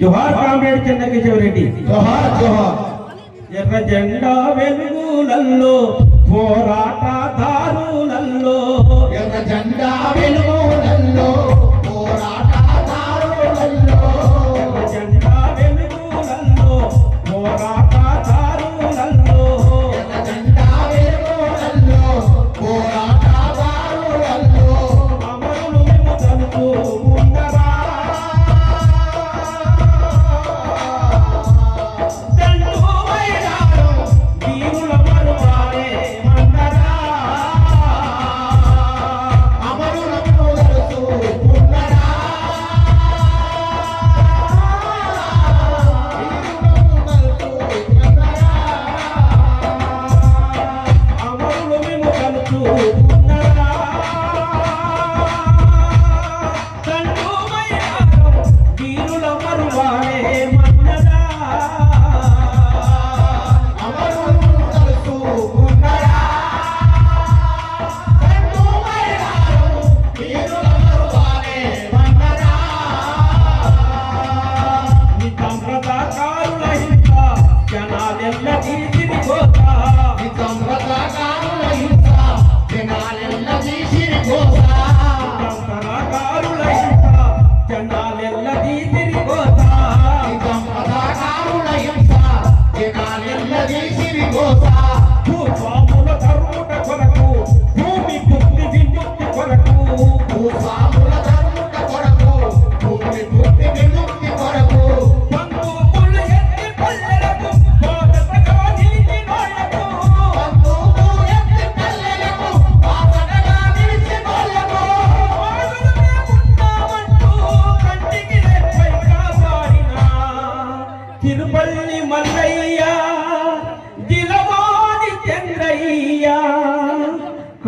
జోహార్ comrade Chennakesava Reddy జోహార్ జోహార్. ఎర్ర జెండా వెలుగులల్లో పోరాట దారులల్లో. ఎర్ర జెండా వెలుగు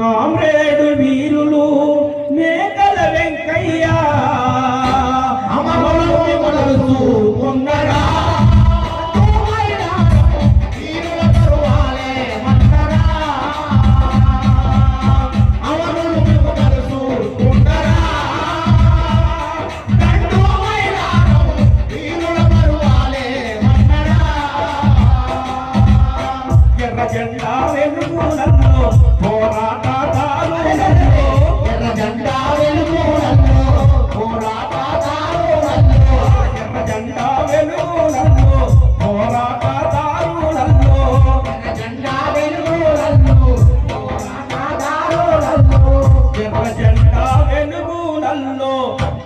காம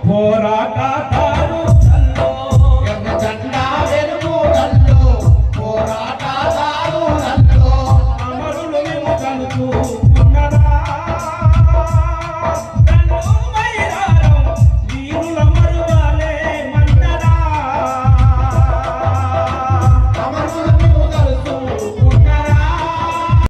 ಹೋರಾಟ